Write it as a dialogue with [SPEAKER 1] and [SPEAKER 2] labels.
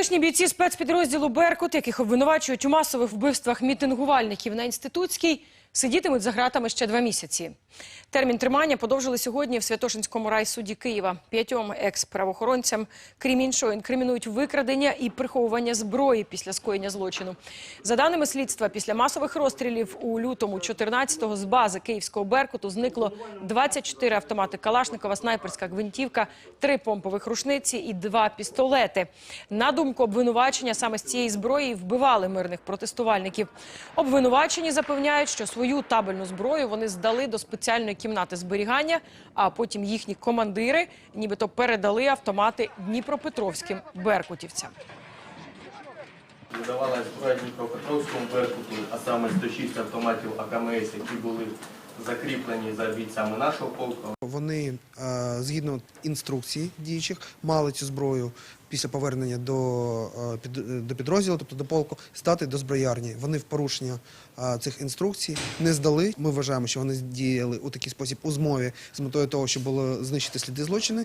[SPEAKER 1] Колишні бійці спецпідрозділу Беркут, яких обвинувачують у масових вбивствах мітингувальників на інститутській, сидітимуть за ґратами ще два місяці. Термін тримання подовжили сьогодні в Святошинському райсуді Києва. П'ятьом екс-правоохоронцям, крім іншого, інкримінують викрадення і приховування зброї після скоєння злочину. За даними слідства, після масових розстрілів у лютому 14-го з бази київського Беркуту зникло 24 автомати Калашникова, снайперська гвинтівка, три помпових рушниці і два пістолети. На думку обвинувачення, саме з цієї зброї вбивали мирних протестувальників. Обвинувачені запевняють, що свою табельну зброю вони здали до спеціальної кімнати зберігання, а потім їхні командири нібито передали автомати дніпропетровським беркутівцям.
[SPEAKER 2] Видавала зброя Дніпропетровському Беркуту, а саме 106 автоматів АКМС, які були закріплені за бійцями нашого полку.
[SPEAKER 3] Вони е, згідно інструкцій діючих мали цю зброю після повернення до, е, до підрозділу, тобто до полку, стати до зброярні. Вони в порушення е, цих інструкцій не здали. Ми вважаємо, що вони діяли у такий спосіб у змові з метою того, щоб було знищити сліди злочини.